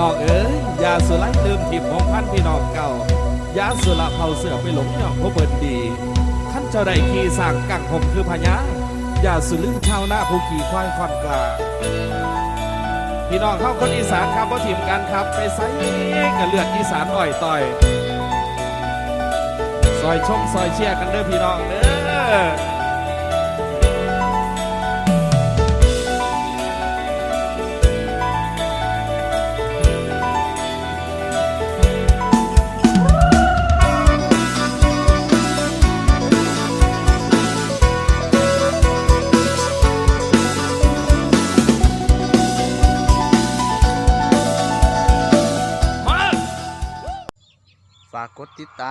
น้องเอ๋ยยาสุไลเติมทิพของพันพี่น้องเก่ายาสุละเผาเสือไปหลงย่องผู้เปิดดีท่านเจ้าได้ขี่สร้างกังหมคือพญายาสุลืมชาวนาผู้ขี่ควายคอนกลาพี่น้องเข้าคนอีสานครับว่าทีมกันครับไปไซกับเลือดอีสานอ่อยต่อยซอยชมซอยเชียร์กันเด้อพี่น้องเด้อ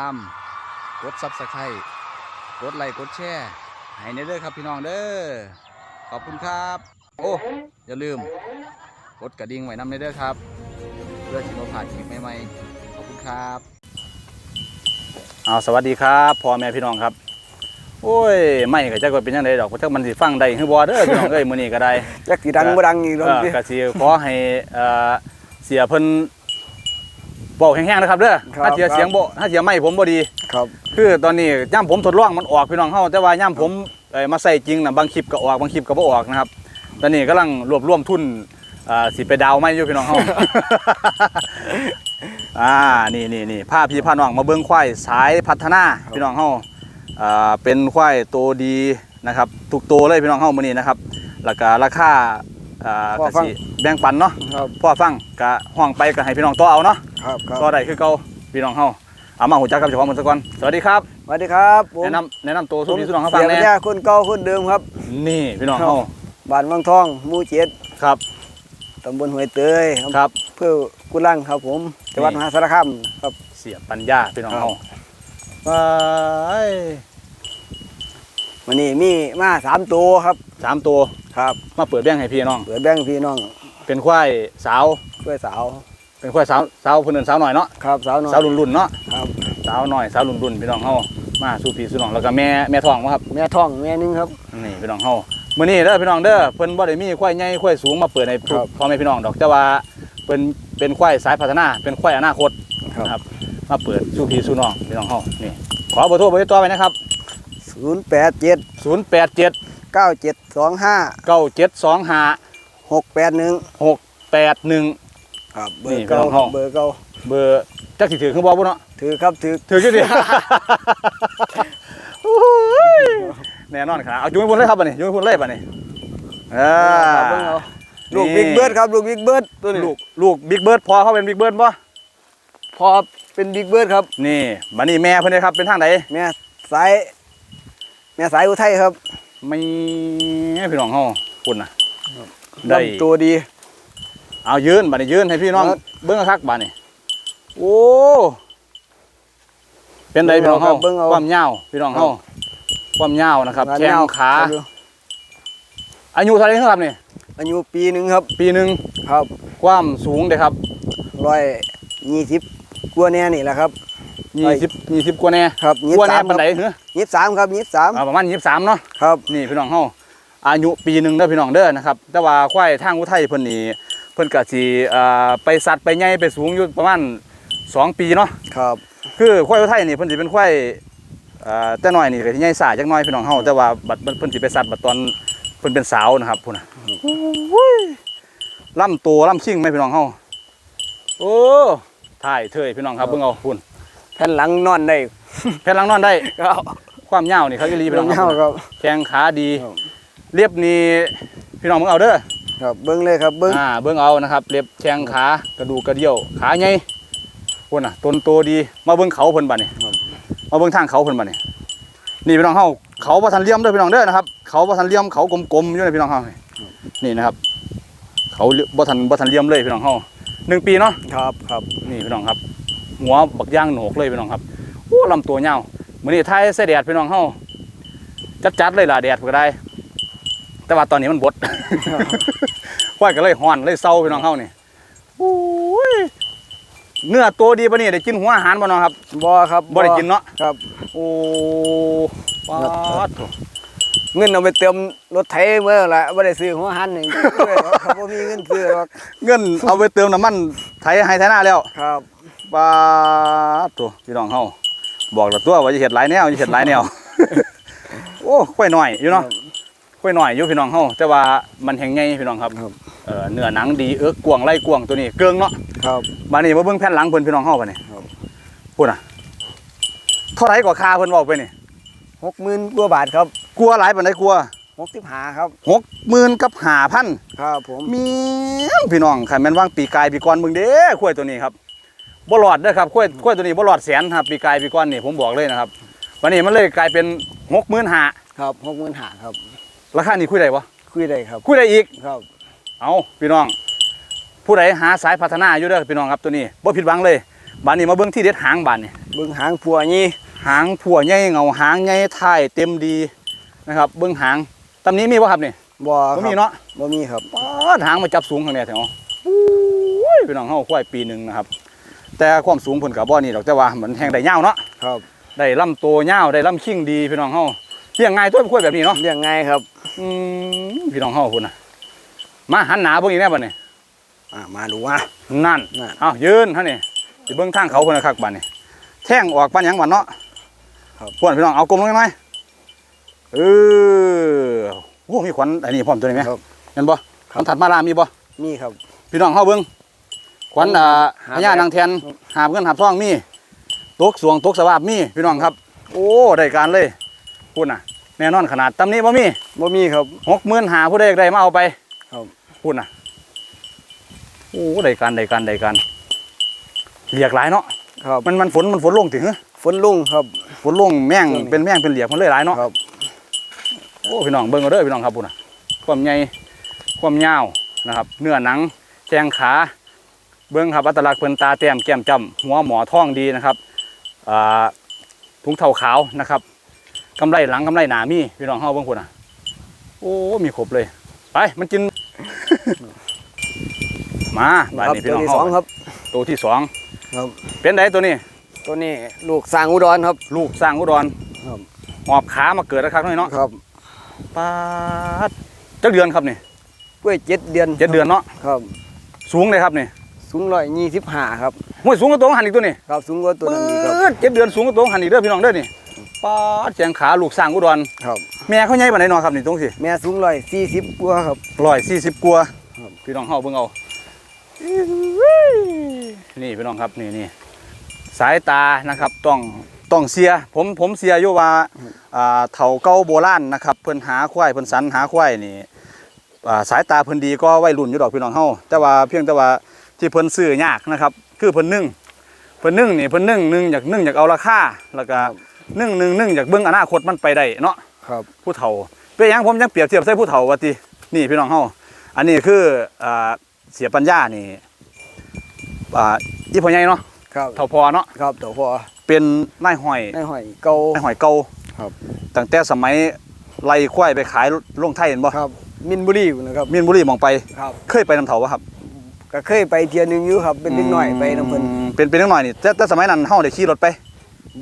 ามกดซับสไครต์กดไลค์กดแชร์ให้ในเด้อครับพี่น้องเด้อขอบคุณครับ โอ้อย่าลืม กดกระดิ่งไว้นำในเด้อครับ เพื่อที่เราผ่านคลิปใหม่ๆขอบคุณครับเอาสวัสดีครับพ่อแม่พี่น้องครับ โอ้ยไม่ก็จะกดเป็นยังไงดอกเพราะถ้ามันสิฟังได้คือบ่เด้อพี่น้องเอ้ยมื้อนี้ก็ได้ จักสิดังบ่ดังอีกเอแล้วอก็สิขอให้เอ่อเสียเพิ่น บอกแห้งๆนะครับเด้อถ้าเสียเสียงบ่ถ้าเสียไม่ผมบ่ดี ครับ คือตอนนี้ย่ำผมทดลองมันออกพี่น้องเฮาแต่ว่าย่ำผมเอ่อมาใส่จริงน่ะบางคลิปก็ออกบางคลิปก็บ่ออกนะครับ ตอนนี้กำลังรวบรวมทุนอ่าสิไปดาวไม่อยู่พี่น้องเฮา อ่านี่นี่นี่พาพี่พาน้องมาเบิ่งควายสายพัฒนาพี่น้องเฮาอ่าเป็นควายตัวดีนะครับทุกตัวเลยพี่น้องเฮามื้อนี้นะครับแล้วก็ราคาอ่าก็สิแบ่งปันเนาะ ครับ พ่อฟังก็ห้องไปก็ให้พี่น้องต่อเอาเนาะ ครับครับต่อได้คือเก่าพี่น้องเฮาเอามาหูจักกับเจ้าของมันซะก่อนสวัสดีครับสวัสดีครับผมแนะนำแนะนำตัวสุผมนีสุน้องเขาฟังเสียแน่ปัญญาคนเก่าคนเดิมครับ นี่พี่น้องครับเขาบ้านวังทองหมู่เจ็ดครับตำบลห้วยเตยครับเพื่อกุลังครับผมจังหวัดนี่มหาสารคามครับเสียปัญญาพี่น้องครับเขาไปวันนี้มีมาสามตัวครับสามตัวครับ มาเปิดแบ่งให้พี่น้อง เปิดแบ่งพี่น้อง เป็นควายสาวเพื่อสาว เป็นควายสาวสาวคนอื่นสาวหน่อยเนาะครับสาวน้อยสาวรุ่นรุ่นๆเนาะครับ สาวหน่อยสาวรุ่นรุ่นๆพี่น้องเขามาสู่พี่สู่น้องแล้วก็แม่แม่ท้องมาครับแม่ท้องแม่หนึงครับ นี่พี่น้องเขามื้อนี้เด้อพี่น้องเด้อเพิ่นบ่ได้มีควายใหญ่ควายสูงมาเปิดให้ครับ พ่อแม่พี่น้องดอกแต่ว่าเป็นเป็นควายสายพัฒนา เป็นควายอนาคตครับนะครับมาเปิดสู่พี่สู่น้องพี่น้องเขานี่ขอเบอร์โทรเบอร์ติดต่อไว้นะครับศูนย์แปดเจ็ด087 เก้าเจ็ดสองห้า9725หกแปดหนึ่ง681 ครับเบอนี่ร์เก่าพี่น้องห้องเบอร์เก่าเบอร์จักสิถือคือบ่บ่เนาะ ถือครับถือถือจังดิ โอ้ยแน่นอนครับเอาจุ้ยบนเลยครับบัดนี้จุ้ยบนเลยบัดนี้อ่าครับเบิ่งเอาลูกนี่บิ๊กเบิร์ดครับลูกบิ๊กเบิร์ดตัวนี้ลูกลูกบิ๊กเบิร์ดพอเขาเป็นบิ๊กเบิร์ดบ่พอเป็นบิ๊กเบิร์ดครับนี่บัดนี้แม่เพิ่นเด้ครับเป็นทางไหนแม่สายแม่สายอุทัยครับไม่พี่น้องเฮาคุณน่ะได้ลำตัวดี เอายืนบัดนี้ยืนให้พี่น้องครับเบิ่งคักๆบัดนี้โอ้เป็นไดพี่น้องเฮาเบิ่งเอาความยาวพี่น้องเฮาความยาวนะครับงานแข้งยาวขาครับอยู่อายุเท่าไหร่ครับนี่อายุปีหนึ่งครับ ปีหนึ่งครับ ความสูงเด้ครับร้อยยี่สิบกว่าแน่นี่แหละครับยี่สิบยี่สิบกว่าแน่ครับกว่าแน่23ปันไดเหรอยี่สิบสามครับยี่สิบสามอ่าประมาณยี่สิบสามเนาะครับนี่พี่น้องเฮาอายุปีหนึ่งเด้อพี่น้องเด้อนะครับ แต่ว่าควายทางอุทัยเพิ่นนี่เพิ่นก็สิอ่าไปสัตว์ไปใหญ่ไปสูงอยู่ประมาณสองปีเนาะครับ คือควายอุทัยนี่เพิ่นสิเป็นควายอ่าแต่น้อยนี่ก็สิใหญ่ซ่าจักหน่อยพี่น้องเฮาแต่ว่าบัดเพิ่นสิไปสัตว์บัดตอนเพิ่นเป็นสาวนะครับพุ่นน่ะโอ้ยลำตัวลำชิ่งไหมพี่น้องเฮาโอ้ถ่ายเถยพี่น้องครับเบิ่งเอาพุ่นแผ่นหลังนอนได้แผ่นหลังนอนได้ ครับความยาวนี่เขาอีหลีพี่น้องคเงารับครับ แข้งขาดี ครับ เรียบนี่พี่น้องเบิ่งเอาเด้อ ครับเบิ้งเลยครับเบิ้งอ่าเบิ่งเอานะครับเรียบแข้งขากระดูกกระเดี่ยวขาใหญ่พุ่นน่ะต้นโตดีมาเบิ่งเขาเพิ่นบัดนี่มาเบิ่งทางเขาเพิ่นบัดนี่นี่พี่น้องเฮาเขาบ่ทันเลี่ยมเด้อพี่น้องเด้อนะครับ เขาบ่ทันเลี่ยมเขากลมๆอยู่ในพี่น้องเฮานี่นี่นะครับ เขาบ่ทันบ่ทันเลี่ยมเลยพี่น้องเฮาหนึ่งปีเนาะครับครับนี่พี่น้องครับ หัวบักย่างโหนกเลยพี่น้องครับโอ้ลำตัวยาวมื้อนี้ไทยใส่แดดพี่น้องเฮาจัดๆเลยล่ะแดดก็ได้ แต่ว่าตอนนี้มันบด ควายก็เลยฮ้อนเลยเศร้าพี่น้องเฮานี่โอ้ยเนื้อตัวดีปะนี่ได้กินหัวอาหารบ่น้องครับบ่ครับบ่ได้กินเนาะครับ โอ้ปาดโถ่เงินเอาไปเติมรถไถเมื่อละบ่ได้ซื้อหัวหันนี่ด้วยหรอกครับบ่มีเงินซื้อหรอกเงินเอาไปเติมน้ำมันไถให้ไถหน้าแล้วครับบาดตัวพี่น้องเฮาบอกแล้วตัวว่าจะเห็ดหลายแนวจะเห็ดหลายแนวโอ้ค่อยหน่อยอยู่เนาะค่อยหน่อยอยู่พี่น้องเฮาแต่ว่ามันแห้งไงพี่น้องครับครับ เออเนื้อหนังดีเอิกกวางไล่กวางตัวนี้เกิงเนาะครับ บานี้มาเบิ่งแผ่นหลังเพิ่นพี่น้องเฮาบัดนี้ครับ พูดน่ะเท่าไหร่กว่าค่าเพิ่นเว้าไปนี่60,000กว่าบาทครับกลัวหลายปานใดกลัว65ครับ60,000กับ5,000 ครับผมมีงพี่น้องคันแม่นว่างปีกายปีก่อนเบิ่งเด้ข้วยตัวนี้ครับบ่รอดเด้อครับข้วยข้วยตัวนี้บ่รอดแสนครับปีกายปีก่อนนี่ผมบอกเลยนะครับ วันนี้มันเลยกลายเป็น65,000ครับ65,000ครับราคานี้คุยได้บ่คุยได้ครับคุยได้อีกครับ เอาพี่น้อง ผู้ใดหาสายพัฒนาอยู่เด้อพี่น้องครับตัวนี้บ่ผิดหวังเลยบานนี้มาเบิ่งที่เด็ดหางบานนี่เบิ่งหางผัวนี่หางผัวใหญ่เงาหางใหญ่ท้ายเต็มดีนะครับ เบิ่งหางตำนี้มีบ่ครับนี่บ่คบ่รับมีเนาะบ่มีครับปาดหางมาจับสูงข้างในแถวอุ้ยพี่น้องเฮาควายปีหนึงนะครับ แต่ความสูงเพิ่นก็บ่นี่ดอกแต่ว่ามันแห้งได้ยาวเนาะครับได้ลำโตวยาวได้ลำคิงดีพี่น้องเฮาเลี้ยงง่ายตัวควายแบบนี้เนาะเลี้ยงง่ายครับอืมพี่น้องเฮาพุ่นน่ะ มาหันหน้าเบิ่งอีกแน่บัดนี้อ่ามาดูว่า นั่นนั่น เอายืนเท่านี้สิเบิ้งทางเขาคนละคักบ้านนี่แท่งออกปันหยังบ้านเนาะครับพวนพี่น้องเอากลมลงหน่อยเออโอ้มีขวัญอันนี้พร้อมตัวนี้ไหมครับ เห็นบ่ครับมันถัดมาลามีบ่มีครับ พี่น้องเฮาเบิ้งขวัญอ่าหาพญานางแทนหาบเงินหาบทองมีตกสวงตกสวาบมีพี่น้องครับ โอ้ได้การเลยพูดน่ะ แน่นอนขนาดตำนี้บ่มีบ่มีครับหกหมื่นหาผู้ใดอยากได้มาเอาไปครับ พูดน่ะโอ้ได้การได้การได้การเรียกหลายเนาะครับมันมันฝนมันฝนลงถึงฝนลุงครับฝนลงแม่งลงเป็นแม่งเป็นเหลียกมันเลยหลายเนาะครับโอ้พี่น้องเบิ่งเอาเด้อพี่น้องครับพุ่นน่ะความใหญ่ความยาวนะครับ เนื้อหนังแข้งขาเบิ่งครับอัตลักษณ์เพิ่นตาแต้มแก้มจ้ำหัวหมอท้องดีนะครับอ่าถุงเท้าขาวนะครับกำไรหลังกำไรหนามีพี่น้องเฮาเบิ่งพุ่นน่ะโอ้มีครบเลย ไปมันกิน มาบ้านครับนี้พี่ตัวน้องที่เฮาสองครับ ตัวที่สองครับ เป็นไดตัวนี้ ตัวนี้ลูกสร้างอุดรครับ ลูกสร้างอุดรครับหอบขามาเกิดแล้วครับนี่เนาะครับปาดจักเดือนครับนี่กล้วยเจ็ดเดือนเจ็ดเดือนเนาะครับ สูงเลยครับนี่สูงร้อยยี่สิบห้าครับห้วยสูงกว่าตัวหันอีกตัวนี่ครับ สูงกว่าตัวนั้นอีกครับปื๊ดเจ็ดเดือนสูงกว่าตัวหันอีกเด้อพี่น้องเด้อนี่ ปาดแจงขาลูกสร้างอุดรครับ แม่เขาใหญ่ปานใดเนาะครับนี่ตรงสิแม่สูงร้อยสี่สิบกว่าครับ ร้อยสี่สิบกว่าครับ พี่น้องเฮาเบิ่งเอา นี่พี่น้องครับนี่นี่สายตานะครับต้องต้องเสียผมผมเสียอยู่ว่าอ่าเฒ่าเก่าโบราณนะครับเพิ่นหาควายเพิ่นสรรหาควายนี่อ่าสายตาเพิ่นดีก็วัยรุ่นอยู่ดอกพี่น้องเฮาแต่ว่าเพียงแต่ว่าที่เพิ่นซื้อยากนะครับ คือเพิ่นนึ่งเพิ่นนึ่งนี่เพิ่นนึ่งนึ่งอยากนึ่งอยากเอาราคาแล้วก็ นึ่งนึ่งนึ่งอยากเบิ่งอนาคตมันไปได้เนาะครับผู้เฒ่าเป็นหยังผมยังเปรียบเทียบใส่ผู้เฒ่าว่าตินี่พี่น้องเฮาอันนี้คืออ่าเสียปัญญานี่อ่าอีพ่อใหญ่เนาะครับเฒ่าพอเนาะครับตัวพอเป็นนายห้อยในหอยเก่านายห้อยเก่าครับตั้งแต่สมัยไล่ควายไปขายลงไทยเห็นบ่ครับมินบุรีอยู่นะครับมีนบุรีหมองไปครับเคยไปนำเฒ่าบ่ครับก็เคยไปเที่ยวหนึงอยู่ครับเป็นเล็กน้อยไปน้ำเพิ่นอืมเป็นเป็นเล็กน้อยนี่แต่แต่สมัยนั้นเฮาได้ขี่รถไป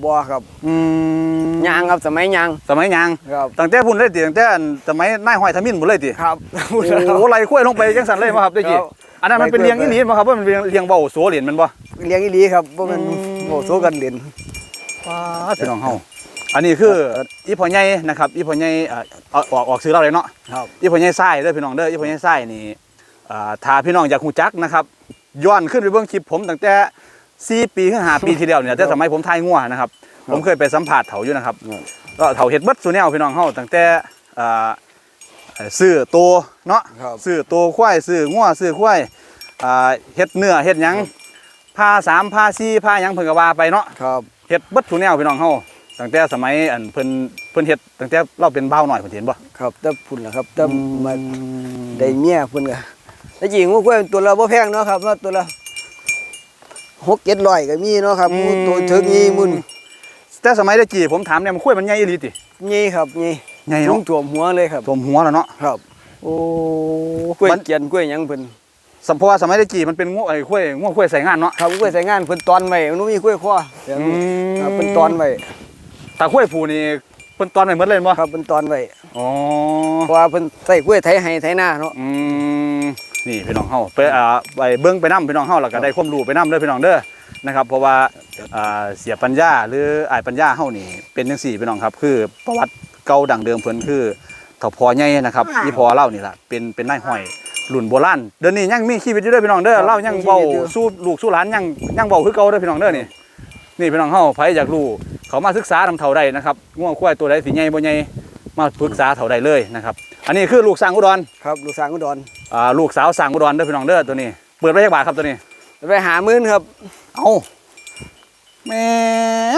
บ่ครับอืมยางครับสมัยยางสมัยยางครับตั้งแต่พุ่นเลยติตั้งแต่สมัยนายห้อยทมินพุ่นเลยติครับโอ้โหไล่ควายลงไปจังซั่นเลยบ่ครับได้คกี่รับอันนั้นมันเป็นเลี้ยงอีหลีบ่ครับว่ามันเป็นเลี้ยงเบาโสเหรียญแมันบ่เลี้ยงอีหลีครับบ่แม่นอืมโอ้โซกันเด่นป้าดพี่น้องเฮาอันนี้คืออีพ่อใหญ่นะครับอีพ่อใหญ่เอ่อเอาออกออกซื้อเราเลยเนาะครับอีพ่อใหญ่ไส้เด้อพี่น้องเด้ออีพ่อใหญ่ไส้นี่อ่าถ้าพี่น้องอยากฮู้จักนะครับย้อนขึ้นไปเบิ่งคลิปผมตั้งแต่ 4ปีถึง5ปีที่แล้วเนี่ยแต่สมัยผมทายงัวนะครับ ผมเคยไปสัมภาษณ์เถาอยู่นะครับครับก็เถาเฮ็ดเบิดซุแนวพี่น้องเฮาตั้งแต่อ่าเอ่อซื้อโตวเนาะครับซื้อโตวควายซื้องัวซื้อควายอ่าเฮ็ดเนื้อเฮ็ดหยังผ้าสามผ้าสี่ผ้าหยังเพิ่นก็ว่าไปเนาะครับเฮ็ดเบิดทุกแนวพี่น้องเฮาตั้งแต่สมัยอันเพิ่นเพิ่นเฮ็ดตั้งแต่เราเป็นบ่าวหน่อยเพิ่นเห็นบ่ครับแต่พุ่นล่ะครับแต่มาได้เมียพุ่นก็แล้วจริงงูกล้วยตัวละบ่แพงเนาะครับว่าตัวละ 6 700ก็มีเนาะครับงูตัวถึงนี้มุนแต่สมัยตะกี้ผมถามเนี่ยมันคุยมันใหญ่อีหลีติ นี่ครับนี่ใหญ่ลุเนาะงถ่วมหัวเลยครับ ท่วมหัวแล้วเนาะครับโอ้กล้วยมันเกียนกล้วยหยังเพิ่นสัมเพราะว่าสมัยตะกี้มันเป็นงูไอ้คุยงูคุยใส่งานเนาะ ครับกล้วยใส่งานเพิ่นตอนไว้มันบ่มีกล้วยคอเดี๋ยวนี้ครับเพิ่นตอนไว้ตาคุยผู้นี่เพิ่นตอนไว้หมดเลยบ่ครับเป็นตอนไว้อ๋อเพราะว่าเพิ่นใส่กล้วยไถให้ไถหน้าเนาะอืม นี่พี่น้องเฮาไปอ่าไปเบิ่งไปนํพี่น้องเฮาแล้วก็ได้ความรู้ไปนํเด้อพี่น้องเด้อนะครับ เพราะว่าอ่าเสียปัญญาหรืออ้ายปัญญาเฮานี่เป็นจังซี่พี่น้องครับ คือประวัติเก่าดั้งเดิมเพิ่นคือเฒ่าพ่อใหญ่นะครับอีพ่อเล่านี่ล่ะเป็นเป็นนายห้อยรุ่นโบราณเดี๋ยวนี้ยังมีชีวิตอยู่เด้อพี่น้องเด้อเล่ายังเว้าสู้ลูกสู้หลานยังยังเว้าคือเก่าเด้อพี่น้องเด้อนี่นี่พี่น้องเฮาไผอยากรู้เขามาศึกษานำเฒ่าใดนะครับง่วงควายตัวใดสิใหญ่บ่ใหญ่ มาปรึกษาเฒ่าใดเลยนะครับ อันนี้คือลูกสร้างอุดรครับลูกสาวอุดรอ่าลูกสาวสั่งอุดรเด้อพี่น้องเด้อตัวนี้ เปิดไว้จักบาทครับตัวนี้ไปหามื้นครับ เอาแม่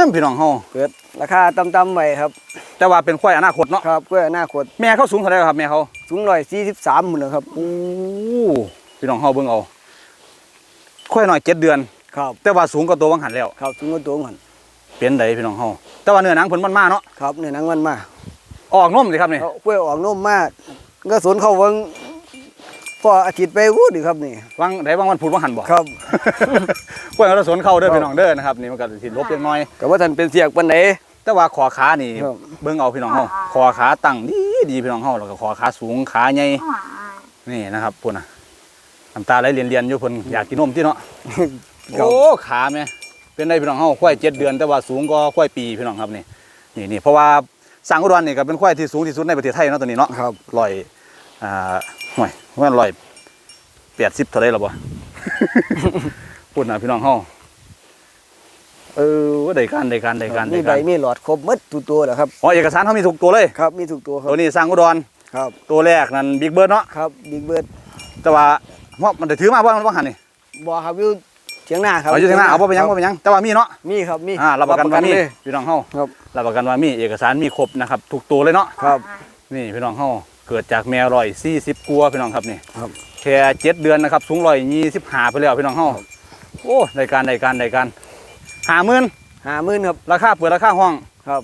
มพี่น้องเฮาเกิดราคาต่ำๆไว้ครับ แต่ว่าเป็นควายอนาคตเนาะครับกล้วยอนาคตแม่เขาสูงเท่าไหร่ครับแม่เขาสูงร้อยสี่สิบสามหมดเลยครับโอ้พี่น้องเฮาเบิ่งเอาควายน้อยเจ็ดเดือนครับแต่ว่าสูงกว่าตัววังหันแล้วครับสูงกว่าตัวมันเป็นไดพี่น้องเฮาแต่ว่าเนื้อหนังเพิ่นมันมาเนาะครับเนี่ยหนังมันมา ออกนมสิครับนี่เอากล้วยออกนมมากก็สวนเข้าเวิงพออาทิตย์ไปวู้ดิครับนี่วังไดวังวันพูดวังหันบ่ครับควายเขาสวนเข้าเด้อพี่น้องเด้อนะครับนี่มันก็สิลบเล็กน้อยก็ว่าท่านเป็นเสียกปันไหนแต่ว่าขอขานี่ครับเบิ่งเอาพี่น้องเฮาขอขาตั้งดีดีพี่น้องเฮาแล้วก็ขอขาสูงขาใหญ่นี่นะครับพุ่นน่ะน้ำตาไหลเรียนๆอยู่เพิ่นอยากกินนมที่เนาะครับโอ้ขาแม่เป็นได้พี่น้องเฮาควายเจ็ดเดือน แต่ว่าสูงกว่าควายปีพี่น้องครับนี่นี่นี่เพราะว่า สังอุดรนี่ก็เป็นควายที่สูงที่สุดในประเทศไทยเนาะตัวนี้เนาะครับร้อยอ่าห่วยว่าร้อยแปดสิบเท่าไรหรอบ่ พูดนะพี่น้องเฮาเออว่าได้การได้การได้การมีได้ใบการมีหลอดครบหมดทุกตัวแหละครับ อ๋อเอกสารเขามีถูกตัวเลย ครับมีทุกตัวครัตับวนี้สร้างอุดรครับตัวแรกนั่นบิ๊กเบิร์ดเนาะครับบิ๊กเบิร์ดแต่ว่าเพราะมันได้ถือมาว่ามันว่าหันนี่บอครับอยู่ เถียงหน้าครับเอาอยู่ทางหน้าเอาบ่ไปนหยังบ่ไปนหยังแต่ว่ามีเนาะมีครับมีอ่ารับประกันว่ามีเลย พี่น้องเฮาครับ รับประกันว่ามีเอกสารมีครบนะครับทุกตัวเลยเนาะครับนี่พี่น้องเฮาเกิดจากแมวร้อยสี่สิบกัวาพี่น้องครับนี่ครับ แค่เจ็ดเดือนนะครับสูงร้อยยี่สิบห้าไปแล้วพี่น้องเฮาโอ้ได้การได้การได้การห้าหมื่นหามื่นครับราคาเปิดราคาห้องครับ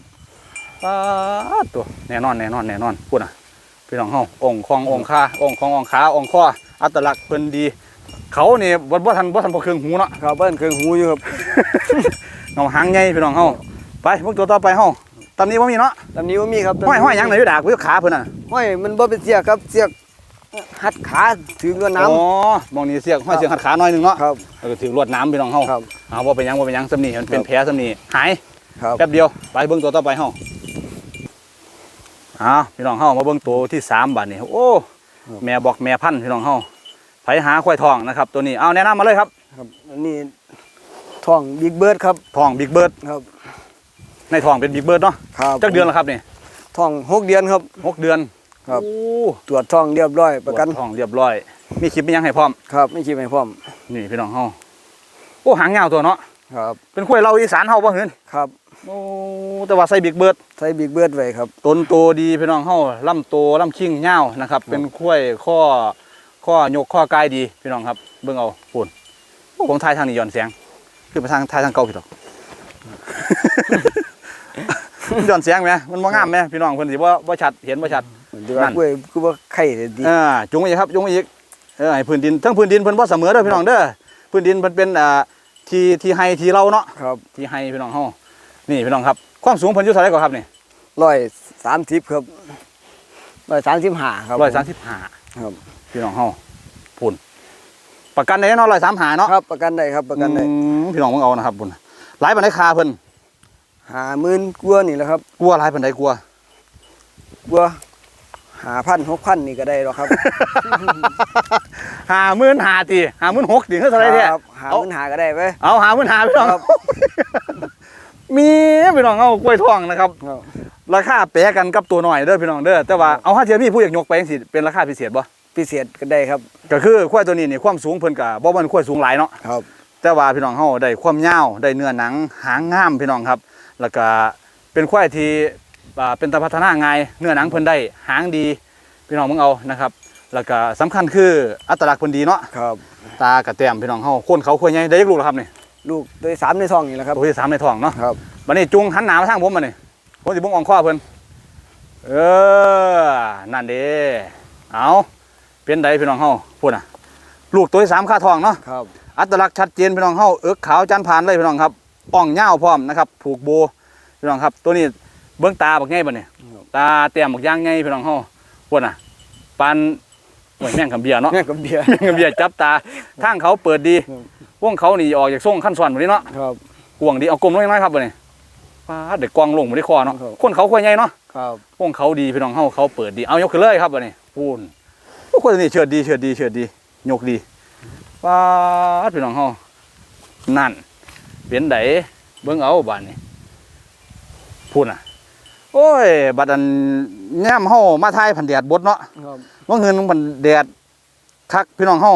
ป๊าดตัวแน่นอนแน่นอนแน่นอนพูดนะพี่น้องเฮาองค์คององค์คาองค์คององค์ขาองค์ข้ออัตลักษณ์เพิ่นดี เขานี่บ่บ่ทันบ่ทันพอเครื่องหูเนาะครับเบิ้นเครื่องหูอยู่ครับเงาหางใหญ่พี่น้องเฮาไปพวกตัวต่อไปเฮาตอนนี้บ่มีเนาะลำนี้ว่ามีครับห้อยห้อยหยังไหนอยู่ดากวิวขาเพิ่นน่ะห้อยมันบ่เป็นเสียกครับเสียกหัดขาถึงกับน้อ๋อมองนี่เสียงห้อยเสียงหัดขาหน่อยหนึงเนาะำครับแล้วก็ถือลวดน้ำพี่น้องเฮาครับเอาว่าเป็นหยังว่าเป็นหยังสำนีมันเป็นครับแผลสำนีหายครับแป๊บเดียวไปเบิ่งตัวต่อไปเฮาอ้าวพี่น้องเฮามาเบิ่งตัวที่สามบาดนี้โอ้แม่บอกแม่พันธุ์พี่น้องเฮา ไผหาควายทองนะครับ ตัวนี้เอาแนะนำมาเลยครับครับอันนี้ท้องบิ๊กเบิร์ดครับทองบิ๊กเบิร์ดครับในทองเป็นบิ๊กเบิร์ดเนาะครับจักเดือนแล้วครับนี่ท้องหกเดือนครับ หกเดือนครับ โอ้ตรวจท้องเรียบร้อยประกันตวจทองเรียบร้อย มีคลิปมีหยังให้พร้อม ครับไม่คิดไม่พร้อมนี่พี่น้องเฮาโอ้หางยาวตัวเนาะครับเป็นควายเราอีสานเฮาบ่เห็นครับโอ้แต่ว่าใส่บิ๊กเบิร์ด ใส่บิ๊กเบิร์ดไว้ครับ ต้นโตดีพี่น้องเฮาลำโตลำคิงยาวนะครับ เป็นข้วยข้อ ข้อยกข้อกายดีพี่น้องครับเบิ่งเอาปุ่นผมทายทางนี้ย้อนแสงคือไปทางทายทางเก่าพี่ดอกย้อนแสงไหมมันบ่งามไหมพี่น้องเพิ่นสิบ่บ่ชัดเห็นบ่ชัดเดี๋ยวว่านั่นกล้วยคือว่าไข่ดีอ่าจุงอีกครับจุงอีกเออให้พื้นดินทั้งพื้นดินเพิ่นบ่เสมอเด้อพี่น้องเด้อพื้นดินเพิ่นเป็นอ่าที่ที่ให้ที่เราเนาะครับที่ให้พี่น้องเฮานี่พี่น้องครับ ความสูงเพิ่นอยู่เท่าไหร่ก่อนครับนี่ร้อยสามสิบครับร้อยสามสิบห้าครับ135ครับ พี่น้องเฮาพุ่น ประกันได้เนาะ135เนาะครับ ประกันได้ครับประกันได้อืมพี่น้องมึงเอานะครับพุ่นหลายปานใดคาเพิ่นหาหมื่นกว่านี่แหละครับกลัวหลายปานใดกลัวกว่าหาพันหกพันนี่ก็ได้หรอกครับห้าหมื่นห้าตีห้าหมื่นหกตีเท่าไหร่แท้ครับหาหมื่นหาก็ได้ไป เอาห้าหมื่นห้าพี่น้องครับ มีพี่น้องเอากล้วยทองนะครับครับ ราคาแปะกันกับตัวหน่อยเด้อพี่น้องเด้อแต่ว่าเอาห้าเทียมีผู้อยากยกไปจังสิเป็นราคาพิเศษบ่ พิเศษก็ได้ครับ ก็คือควายตัวนี้นี่ความสูงเพิ่นก็บ่มันควายสูงหลายเนาะครับ แต่ว่าพี่น้องเฮาได้ความยาวได้เนื้อหนังหางงามพี่น้องครับ แล้วก็เป็นควายที่อ่าเป็นตาพัฒนาง่ายเนื้อหนังเพิ่นได้หางดีพี่น้องมึงเอานะครับ แล้วก็สำคัญคืออัตลักษณ์เพิ่นดีเนาะครับตากระแต้มพี่น้องเฮาคนเขาควายใหญ่ได้ยักลูกแล้วครับนี่ลูกโดยสามในท้องนี่แหละครับตัวที่สามในท้องเนาะครับบัดนี้จุงหันหน้ามาทางผมบัดนี้ผมสิเบิ่งอ่องคอเพิ่นเออนั่นเด้เอา เป็นไดพี่น้องเฮาพูดน่ะ ลูกตัวที่สามค่าทองเนาะครับอัตลักษณ์ชัดเจนพี่น้องเฮาเอิกขาวจันผ่านเลยพี่น้องครับอ่องเง่าวพร้อมนะครับผูกโบพี่น้องครับ ตัวนี้เบื้องตาบักไงบ่เนี่ยครับตาเตรียมบักย่างไงพี่น้องเฮาพวกน่ะปานโอ้ยแม่งคำเบียร์เนาะแม่กับเบียร์แม่งคำเบียร์จับตาทางเขาเปิดดีครับพวกเขานี่ออกจากส่งขั้นสอนบ่นี้เนาะครับกวางดีเอากลมลงน้อยๆครับบ่เนี่ยปาดเด็กกวางลงบ่ได้คอเนาะครับคนเขาควายใหญ่เนาะครับพวกเขาดีพี่น้องเฮาเขาเปิดดีเอายกขึ้นเลยครับบ่เนี่ยพูน พวกคนนี้เชิดดีเชิดดีเชิดดียกดีปาดพี่น้องเฮานั่นเป็นไดเบิ่งเอาบาดนี้พูนน่ะ โอ้ยบัดอันแง้มเฮามาทายพันแดดบดเนาะครับว่าเงินมันแดดคักพี่น้องเฮา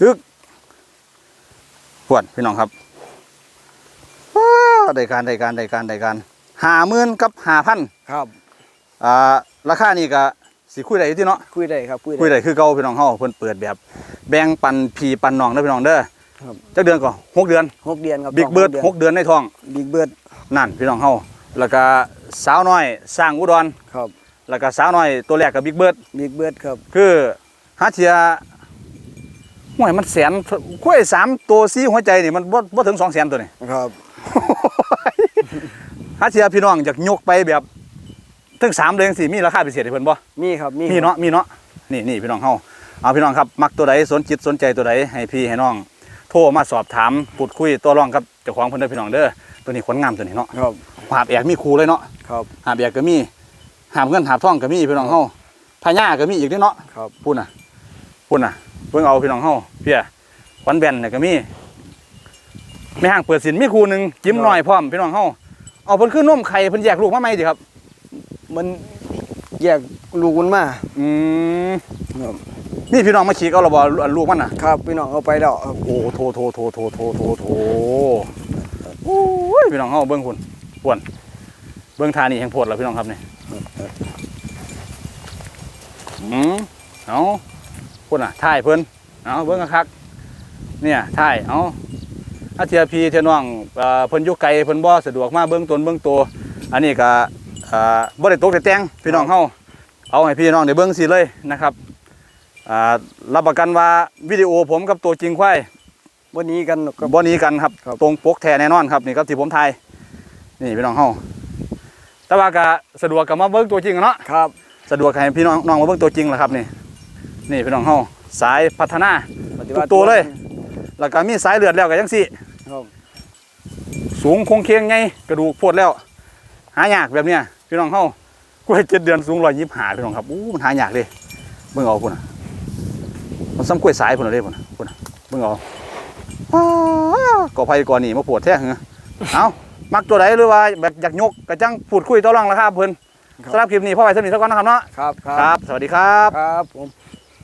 ทึกปวดพี่น้องครับว้าได้การได้การได้การได้การหาหมื่นกับหาพันครับอ่า ราคานี่ก็สิคุยได้อยู่ที่เนาะคุยได้ครับคุยคุยได้ได้คือเก่าพี่น้องเฮาเพิ่นเปิดแบบ แบ่งปันพี่ปันน้องเด้อพี่น้องเด้อครับจักเดือนก่อนหกเดือนหกเดือนครับบิ๊กเบิร์ดหกเดือนในท้องบิ๊กเบิร์ดนั่นพี่น้องเฮาแล้วก็สาวน้อยสร้างอุดรครับแล้วก็สาวน้อยตัวแรกกับบิ๊กเบิร์ด บิ๊กเบิร์ดครับคือหาเทียห่วยมันแสนกล้วยสามตัวซีหัวใจนี่มันบ่บ่ถึงสองแสนตัวนี่ ครับ หาเทียพี่น้องอยากยกไปแบบ ถึงสามเดือนสี่มีราคาพิเศษให้เพิ่นบ่มีครับมีมีเนาะมีเนาะนี่นี่พี่น้องเฮาเอาพี่น้องครับ มักตัวใดสนจิตสนใจตัวใดให้พี่ให้น้องโทรมาสอบถามพูดคุยตัวรองกับเจ้าของเพิ่นเด้อพี่น้องเด้อตัวนี้ขนงามตัวนี้เนาะครับหาบแอกมีครูเลยเนาะครับหาบแอกก็มีหาบเงินหาบทองก็มีพี่น้องเฮาพญาก็มีอีกเด้อเนาะครับพูดน่ะพูดน่ะเพิ่งเอาพี่น้องเฮาเพียขวัญแบนเนี่ยก็มีไม่ห่างเปิดสินมีครูหนึ่งจิ้มหน่อยพร้อมพี่น้องเฮาเอาเพิ่นขึ้นนมไข่เพิ่นแยกลูกมาไหมดิครับ มันแยกลูกมันมาอืมครับนี่พี่น้องมาฉีกเอาและบ่อันลูกมันน่ะครับพี่น้องเอาไปแล้วครับโอ้โถโถโถโถโถโถโถโอ้ยพี่น้องเฮาเบิ่งคุณปวนเบิ่งทานี่แห่งโพดแล้วพี่น้องครับนี่อืมเอาพุ่นน่ะท่ายเพิ่นเอาเบิ่งคักๆเนี่ยท่ายเอาถ้าเทียพีเทียน้องเอ่อเพิ่นอยู่ไกลเพิ่นบ่สะดวกมาเบิ่งตนเบิ่งตัวอันนี้ก็เอ่อบ่ได้ตกแต่แต่งพี่น้องเฮาเอาให้พี่น้องได้เบิ่งสิเลยนะครับอ่ารับประกันว่าวิดีโอผมกับตัวจริงควายวันนี้กันครับ บ่หนีกันครับ ครับ ตรงปกแท้แน่นอนครับนี่ครับที่ผมถ่ายนี่พี่น้องเฮาแต่ว่าก็สะดวกกับมาเบิ่งตัวจริงอะเนาะ ครับ สะดวกให้พี่น้องน้องมาเบิ่งตัวจริงแหละครับนี่นี่พี่น้องเฮาสายพัฒนา ปฏิทุกตัวเลย แล้วก็มีสายเลือดแล้วก็จังซี่ครับสูงคงเคียงไงกระดูกโพดแล้ว หายากแบบเนี้ย พี่น้องเฮากล้วยเจ็ดเดือนสูงร้อยยี่สิบห้าพี่น้องครับอู้มันหายากเลยเบิ่งเอาพุ่นน่ะมันซ้ำกล้วยสายพุ่นน่ะเด้พุ่นน่ะพุ่นน่ะเบิ่งเอาอ้าก่อไผ่ก่อนนี่มาปวดแท้เหรอเอามักตัวใดหรือว่าแบบอยากยกกระจังพูดคุยต่อรองราคาเพิ่นสำหรับคลิปนี้พ่อไปสนิทสักก่อนนะครับเนาะครับคครัรับบสวัสดีครับ ครับผม